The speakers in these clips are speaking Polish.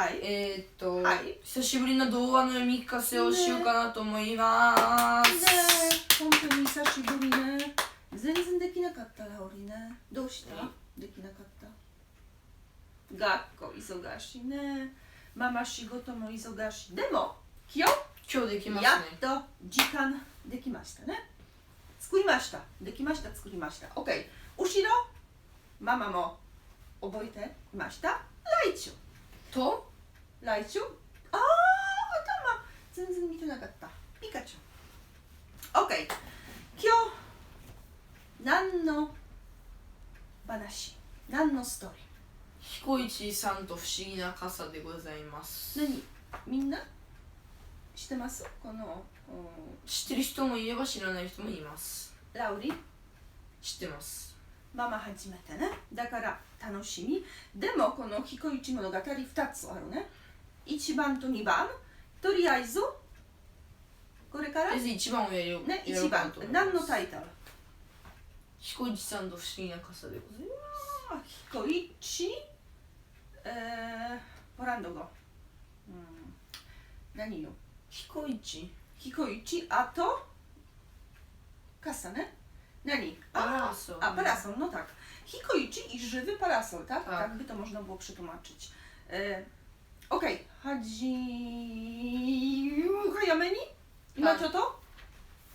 はい。えーっと、はい久しぶりの動画の読み聞かせをしようかなと思います、ね本当に久しぶりね。全然できなかったラオリね。どうした？はできなかった？学校忙しいね。ママ仕事も忙しい。でも、今日、今日できますねやっと時間できましたね。作りました。できました、作りました。OK。後ろ、ママも覚えていました？ライチョウ。と？ライチョウあー、頭全然見てなかった。ピカチュウ。OK。今日、何の話？何のストーリ彦一さんと不思議な傘でございますー何？みんな？知ってます？この、う知ってる人もいれば知らない人もいますんラウリ？知ってますママ初めてね。だから楽しみ。でもこの彦一物語2つあるね。1番と2番。とりあえず、これからとりあえず1番をやりようね、1やろうかな番と思います何のタイトル彦一さんと不思議な傘でございまあ彦一えー、ポランド語。うん、何よす彦一彦一、あと、傘ね。何パラソルA, parasol, no tak. Hikoichi i żywy parasol, tak? Tak. Tak by to można było przetłumaczyć. E, Okej, Hadzi... Hayameni? Tak. macie to?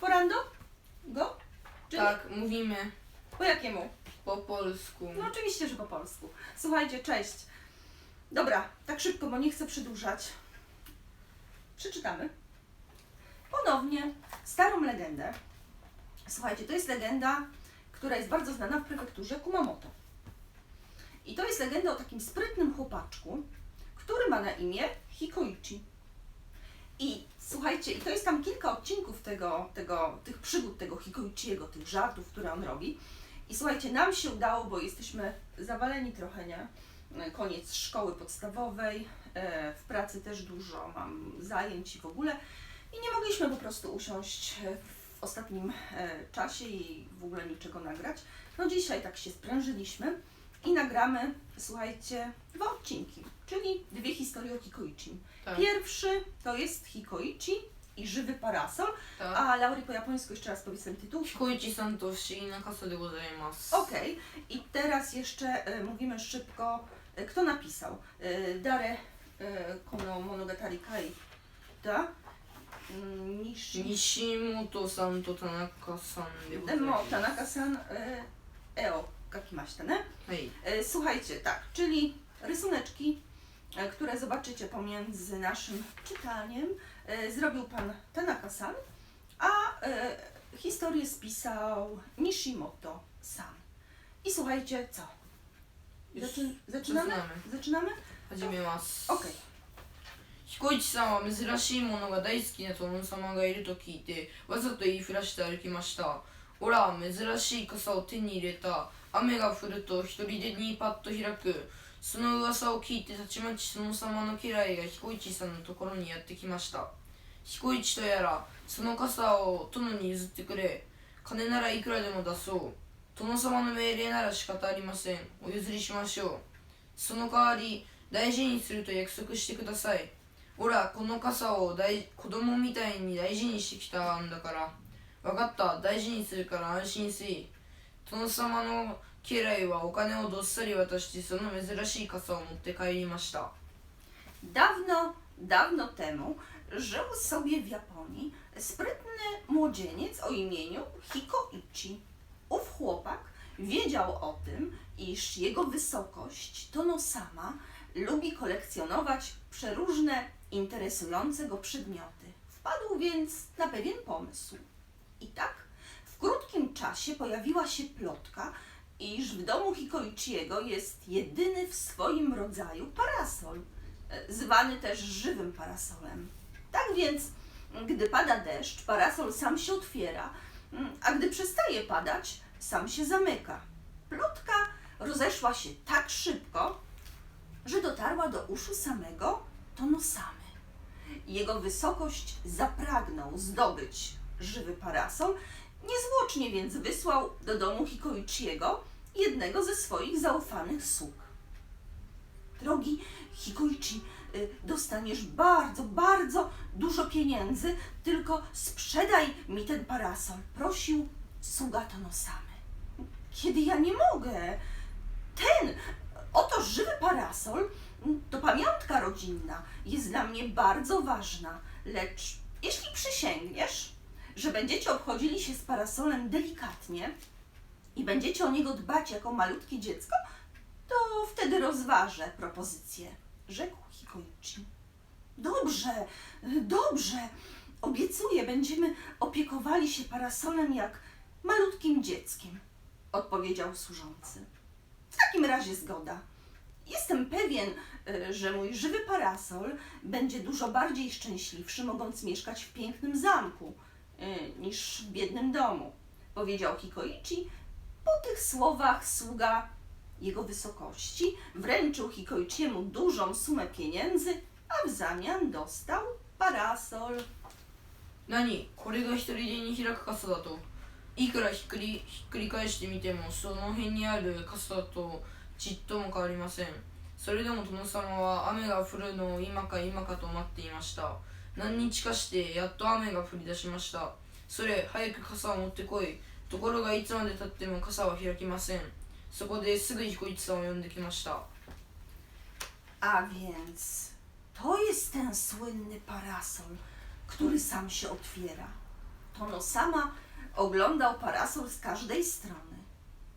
Porando? Go? Czyli tak mówimy po jakiemu? po polsku No oczywiście, że po polsku. Słuchajcie, cześć. Dobra, tak szybko, bo nie chcę przedłużać. Przeczytamy. Ponownie starą legendę. Słuchajcie, to jest legenda, która jest bardzo znana w prefekturze Kumamoto. I to jest legenda o takim sprytnym chłopaczku, ma na imię Hikoichi. I słuchajcie, i to jest tam kilka odcinków tego, tego, tych przygód tego Hikoichiego, tych żartów, które on robi. I słuchajcie, nam się udało, bo jesteśmy zawaleni trochę, nie? Koniec szkoły podstawowej, e, w pracy też dużo mam zajęć i w ogóle. I nie mogliśmy po prostu usiąść w ostatnim e, czasie i w ogóle niczego nagrać. No dzisiaj tak się sprężyliśmy i nagramy, słuchajcie, dwa odcinki, czyli dwie historie o Hikoichi. tak, Pierwszy to jest Hikoichi i żywy parasol, tak. a Laury po japońsku jeszcze raz powiedz ten tytuł. 彦一さんと不思議な傘でございます。 Okej, i teraz jeszcze e, mówimy szybko, e, kto napisał. E, Dare e, kono monogatari kai da mm, Nishi 西本さんと田中さんでござい Demo ます。 Tanaka-san e, Eo kakimashita, ne? はい。 E, Słuchajcie, tak, czyli rysuneczki, e, które zobaczycie pomiędzy naszym czytaniem, e, zrobił pan Tanaka-san, a e, historię spisał Nishimoto-san. I słuchajcie, co? Zaczy, zaczynamy? zaczynamy. Zaczynamy? 始めます。 Okej. 彦一さんは珍しいものが大好きな殿様がいると聞いてわざと言いふらして歩きましたオラ珍しい傘を手に入れた雨が降ると一人でにパッと開く その噂を聞いてたちまち殿様の家来が彦一さんのところにやってきました。彦一とやらその傘を殿に譲ってくれ。金ならいくらでも出そう。殿様の命令なら仕方ありません。お譲りしましょう。その代わり大事にすると約束してください。ほらこの傘を大子供みたいに大事にしてきたんだから。分かった。大事にするから安心せい。殿様の家来はお金をどっさり渡してその珍しい傘を持って帰りました Dawno, dawno temu żył sobie w Japonii sprytny młodzieniec o imieniu Hikoichi. Ów chłopak wiedział o tym, iż jego wysokość Tono-sama lubi kolekcjonować przeróżne interesujące go przedmioty. Wpadł więc na pewien pomysł. I tak w krótkim czasie pojawiła się plotka, iż w domu Hikoichiego jest jedyny w swoim rodzaju parasol zwany też żywym parasolem. Tak więc, gdy pada deszcz, parasol sam się otwiera, a gdy przestaje padać, sam się zamyka. Plotka rozeszła się tak szybko, że dotarła do uszu samego Tonosamy. Jego wysokość zapragnął zdobyć żywy parasol, niezwłocznie więc wysłał do domu Hikoichiego jednego ze swoich zaufanych sług. Drogi Hikoichi, y, dostaniesz bardzo, bardzo dużo pieniędzy, tylko sprzedaj mi ten parasol, prosił sługa Tonosamy. Kiedy ja nie mogę, ten oto żywy parasol to pamiątka rodzinna, jest dla mnie bardzo ważna, lecz jeśli przysięgniesz, że będziecie obchodzili się z parasolem delikatnie i będziecie o niego dbać jako malutkie dziecko, to wtedy rozważę propozycję, rzekł Hikoichi. Dobrze, dobrze, obiecuję, będziemy opiekowali się parasolem jak malutkim dzieckiem, odpowiedział służący. W takim razie zgoda. Jestem pewien, y, że mój żywy parasol będzie dużo bardziej szczęśliwszy, mogąc mieszkać w pięknym zamku, y, niż w biednym domu, powiedział Hikoichi. Po tych słowach sługa jego wysokości wręczył Hikoichiemu dużą sumę pieniędzy, a w zamian dostał parasol. 何これが一人でに開く傘だといくらひっくりひっくり返してみてもその辺にある傘とちっとも変わりませんそれでも殿様は雨が降るのを今か今かと待っていました何日かしてやっと雨が降り出しましたそれ早く傘を持ってこいところがいつまでたっても傘は開きませんそこですぐ彦一さんを呼んできました A więc to jest ten słynny parasol, który sam się otwiera. Tono sama oglądał parasol z każdej strony.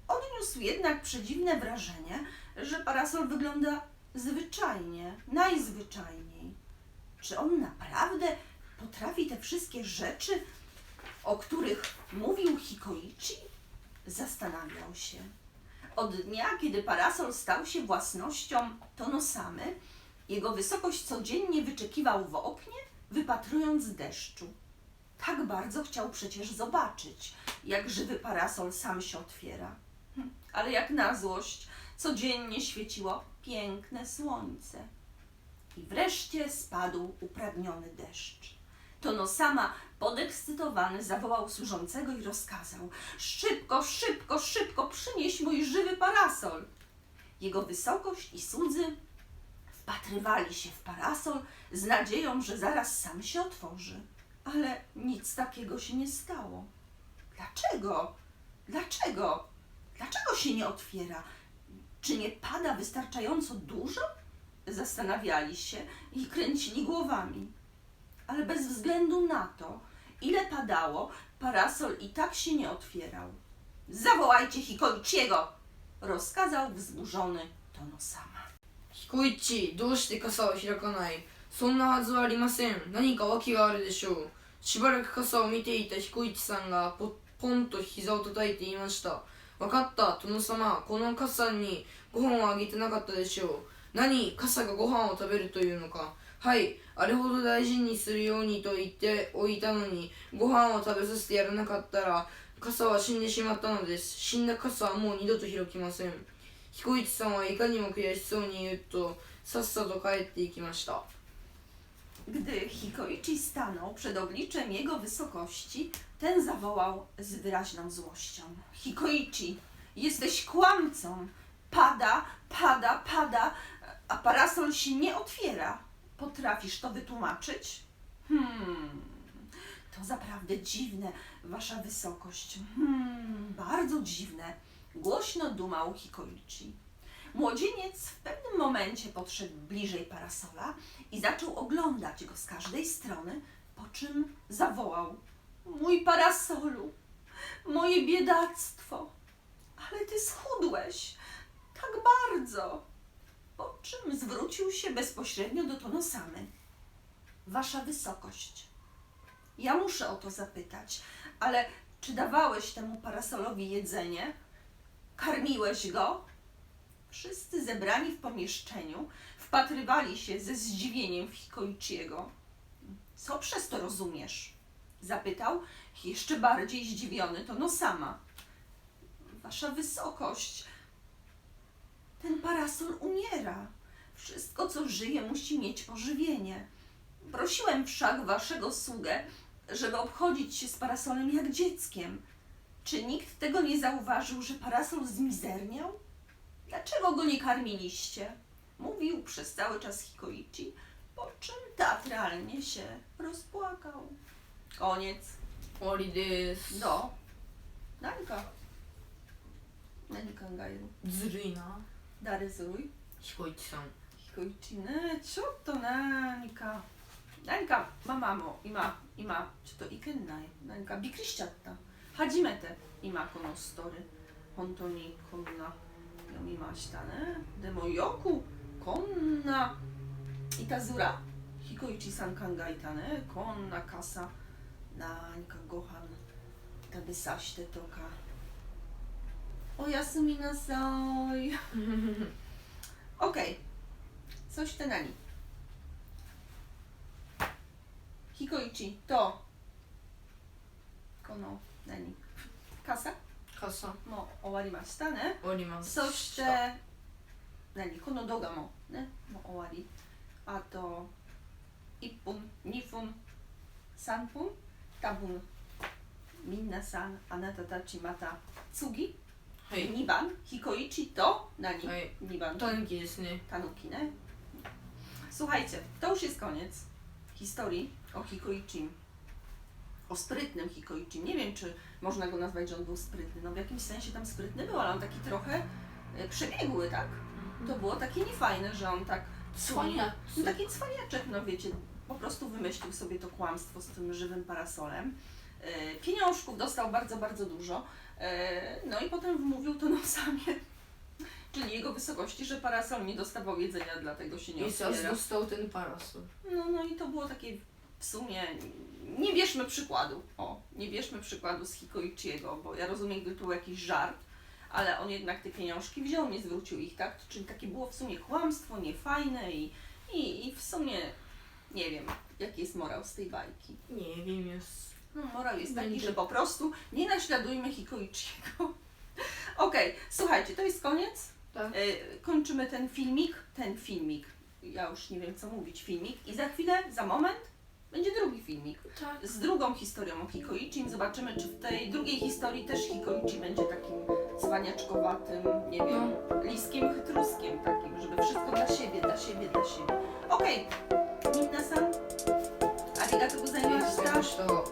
Odniósł jednak przedziwne wrażenie, że parasol wygląda zwyczajnie, najzwyczajniej. Czy on naprawdę potrafi te wszystkie rzeczy, o których mówił Hikoichi? Zastanawiał się. Od dnia, kiedy parasol stał się własnością Tonosamy, jego wysokość codziennie wyczekiwał w oknie, wypatrując deszczu. Tak bardzo chciał przecież zobaczyć, jak żywy parasol sam się otwiera. Hm, Ale jak na złość, codziennie świeciło piękne słońce. I wreszcie spadł upragniony deszcz. Tonosama, podekscytowany, zawołał służącego i rozkazał: Szybko, szybko, szybko przynieś mój żywy parasol. Jego wysokość i słudzy wpatrywali się w parasol z nadzieją, że zaraz sam się otworzy. Ale nic takiego się nie stało. Dlaczego? Dlaczego? Dlaczego się nie otwiera? Czy nie pada wystarczająco dużo? Zastanawiali się i kręcili głowami. Ale bez względu na to, ile padało, parasol i tak się nie otwierał. Zawołajcie Hikoiciego! rozkazał wzburzony Tonosama. 彦一どうして傘を開かないそんなはずはありません何か訳があるでしょうしばらく傘を見ていた彦一さんがポポンと膝を叩いて言いました分かった殿様この傘にご飯をあげてなかったでしょう何傘がご飯を食べるというのかはいあれほど大事にするようにと言っておいたのにご飯を食べさせてやらなかったら傘は死んでしまったのです死んだ傘はもう二度と開きません彦一さんはいかにも悔しそうに言うとさっさと帰っていきました Gdy Hikoichi stanął przed obliczem jego wysokości, ten zawołał z wyraźną złością. Hikoichi, jesteś kłamcą. Pada, pada, pada, a parasol się nie otwiera. Potrafisz to wytłumaczyć? Hmm, to zaprawdę dziwne, wasza wysokość. Hmm, bardzo dziwne. Głośno dumał Hikoichi. Młodzieniec w pewnym momencie podszedł bliżej parasola i zaczął oglądać go z każdej strony, po czym zawołał: Mój parasolu, moje biedactwo, ale ty schudłeś tak bardzo. Po czym zwrócił się bezpośrednio do Tonosamy. Wasza wysokość, ja muszę o to zapytać, ale czy dawałeś temu parasolowi jedzenie? Karmiłeś go? Wszyscy zebrani w pomieszczeniu wpatrywali się ze zdziwieniem w Hikoichiego. Co przez to rozumiesz? Zapytał jeszcze bardziej zdziwiony to no sama. Wasza wysokość, ten parasol umiera. Wszystko, co żyje, musi mieć pożywienie. Prosiłem wszak waszego sługę, żeby obchodzić się z parasolem jak dzieckiem. Czy nikt tego nie zauważył, że parasol zmizerniał? Dlaczego go nie karmiliście? Mówił przez cały czas Hikoichi, po czym teatralnie się rozpłakał. Koniec. Olidys. Do. No. Nanika. Nanika Gaju. Dzryna. Nanika. Nani kangairu. ずるいな。Daryzuj. 彦一さん。Hikoichi ne, cioto nanika. Nanika, mamamo, ima, ima, ちょっといけない？何かびっくりしちゃった。初めて今このストーリー、本当にこんな読みましたね。でもよくこんないたずら、彦一さん考えたね。こんな傘、何かご飯食べさせてとか。おやすみなさい。Okej. Coś te nani. Hikoichi to kono nani. Kasa 傘？もう終わりましたね。終わります。そして何？この動画もねもう終わり。あと1分、2分、3分？多分皆さんあなたたちまた次、はい。 2番ヒコイチと何、はい。 2番タヌキですね。 Tanuki, nie? Słuchajcie, to już jest koniec historii o Hikoichim. O sprytnym Hikoichim. Nie wiem, czy można go nazwać, że on był sprytny. No w jakimś sensie tam sprytny był, ale on taki trochę e, przebiegły, tak? To było takie niefajne, że on tak... Cwaniak. No taki cwaniaczek, no wiecie, po prostu wymyślił sobie to kłamstwo z tym żywym parasolem. E, Pieniążków dostał bardzo, bardzo dużo. E, No i potem wmówił to Nosamie, czyli jego wysokości, że parasol nie dostawał jedzenia, dlatego się nie I otwiera. dostał ten parasol. No, no i to było takie w sumie, nie bierzmy przykładu, o, nie bierzmy przykładu z Hikoichiego, bo ja rozumiem, gdy to był jakiś żart, ale on jednak te pieniążki wziął, nie zwrócił ich, tak? Czyli takie było w sumie kłamstwo, niefajne i, i, i w sumie nie wiem, jaki jest morał z tej bajki. Nie wiem, jest. No, morał jest taki, że po prostu nie naśladujmy Hikoichiego. Okej, słuchajcie, to jest koniec. Tak. E, kończymy ten filmik, ten filmik, ja już nie wiem co mówić, filmik i za chwilę, za moment będzie drugi filmik Tak. z drugą historią o Hikoichim. Zobaczymy, czy w tej drugiej historii też Hikoichi będzie takim cwaniaczkowatym, nie wiem, liskiem chytruskiem takim, żeby wszystko dla siebie, dla siebie, dla siebie. Okej, Minna-san, когда ты позаймешь стаж... что